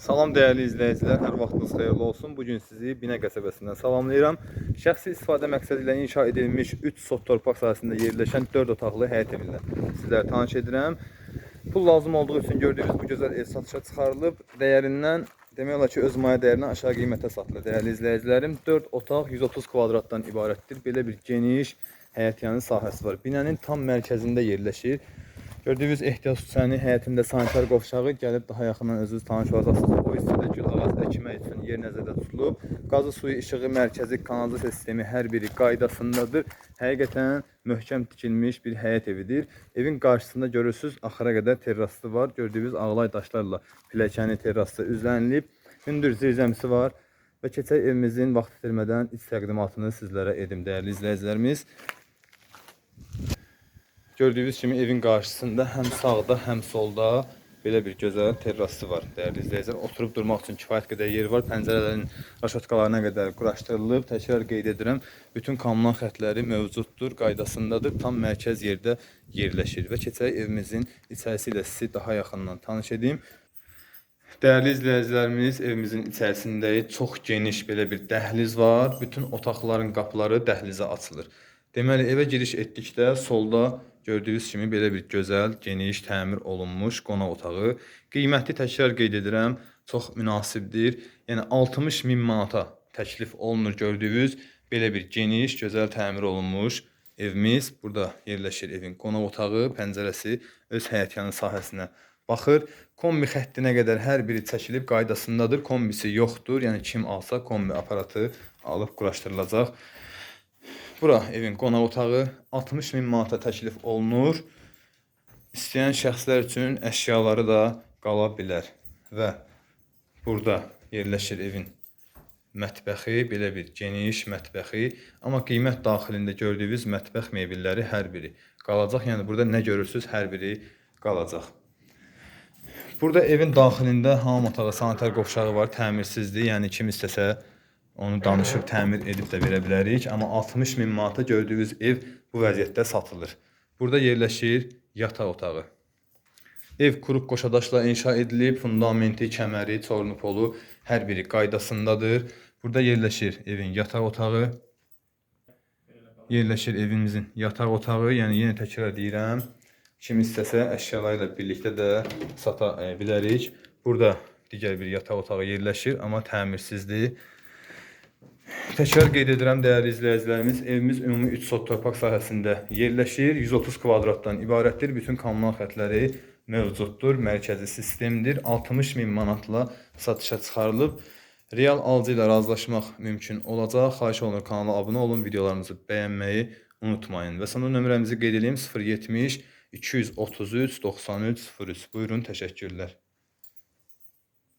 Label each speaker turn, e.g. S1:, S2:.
S1: Salam dəyərli izləyicilər, hər vaxtınız xeyirli olsun. Bu gün sizi Binə qəsəbəsindən salamlayıram. Şəxsi istifadə məqsədi inşa edilmiş 3 sot torpaq sahəsində yerləşən 4 otaqlı həyət evindən sizlərə tanış edirəm. Pul lazım olduğu üçün gördüyünüz bu gözəl ev satışa çıxarılıb. Dəyərindən demək olar ki, öz maya dəyərindən aşağı qiymətə satılır. Dəyərli izləyicilərim, 4 otaq 130 kvadratdan ibarətdir. Belə bir geniş həyət yanı sahəsi var. Binənin tam mərkəzində yerləşir. Gördüyünüz ehtiyac küçəni həyətində sanitar qovşağı gəlib daha yaxından özünüz tanış olacaqsınız. O hissədə gül ağacı əkmək üçün yer nəzərdə tutulub. Qazı suyu, işığı, mərkəzi kanalizasiya sistemi hər biri qaydasındadır. Həqiqətən möhkəm tikilmiş bir həyət evidir. Evin qarşısında görürsüz axıra qədər terrası var. Gördüyünüz ağlay daşlarla pilləkəni terrası üzlənilib. Hündür zirzəmisi var. Və keçək evimizin vaxt itirmədən iç təqdimatını sizlərə edim dəyərli izləyicilərimiz. Gördüyünüz kimi evin qarşısında həm sağda, həm solda belə bir gözəl terrası var. Dəyərli izləyicilər, oturub durmaq üçün kifayət qədər yer var. Pəncərələrin raşotkalarına qədər quraşdırılıb. Təkrar qeyd edirəm, bütün kommunal xətləri mövcuddur, qaydasındadır. Tam mərkəz yerdə yerləşir və keçək evimizin içərisi ilə sizi daha yaxından tanış edim. Dəyərli izləyicilərimiz, evimizin içərisində çox geniş belə bir dəhliz var. Bütün otaqların qapıları dəhlizə açılır. Deməli, evə giriş etdikdə solda gördüyünüz kimi belə bir gözəl, geniş, təmir olunmuş qonaq otağı. Qiyməti təkrar qeyd edirəm, çox münasibdir. Yəni 60 min manata təklif olunur gördüyünüz belə bir geniş, gözəl təmir olunmuş evimiz. Burada yerləşir evin qonaq otağı, pəncərəsi öz həyətyanı sahəsinə baxır. Kombi xəttinə qədər hər biri çəkilib qaydasındadır. Kombisi yoxdur. Yəni kim alsa kombi aparatı alıb quraşdırılacaq. Bura evin qonaq otağı 60 min manata təklif olunur. İstəyən şəxslər üçün əşyaları da qala bilər. Və burada yerləşir evin mətbəxi, belə bir geniş mətbəxi, amma qiymət daxilində gördüyünüz mətbəx mebelləri hər biri qalacaq. Yəni burada nə görürsüz, hər biri qalacaq. Burada evin daxilində hamam otağı, sanitar qovşağı var, təmirsizdir. Yəni kim istəsə onu danışıb təmir edib də verə bilərik. Amma 60 min manata gördüyünüz ev bu vəziyyətdə satılır. Burada yerləşir yataq otağı. Ev qrup qoşadaşla inşa edilib, fundamenti, kəməri, çorlu polu hər biri qaydasındadır. Burada yerləşir evin yataq otağı. Yerləşir evimizin yataq otağı. Yəni yenə təkrar deyirəm, kim istəsə əşyaları ilə birlikdə də sata e, bilərik. Burada digər bir yataq otağı yerləşir, amma təmirsizdir. Təkrar qeyd edirəm dəyərli izləyicilərimiz, evimiz ümumi 3 sot torpaq sahəsində yerləşir. 130 kvadratdan ibarətdir. Bütün kommunal xətləri mövcuddur. Mərkəzi sistemdir. 60 min manatla satışa çıxarılıb. Real alıcı ilə razılaşmaq mümkün olacaq. Xahiş olunur kanala abunə olun, videolarımızı bəyənməyi unutmayın. Və sonra nömrəmizi qeyd edeyim 070 233 93 03. Buyurun, təşəkkürlər.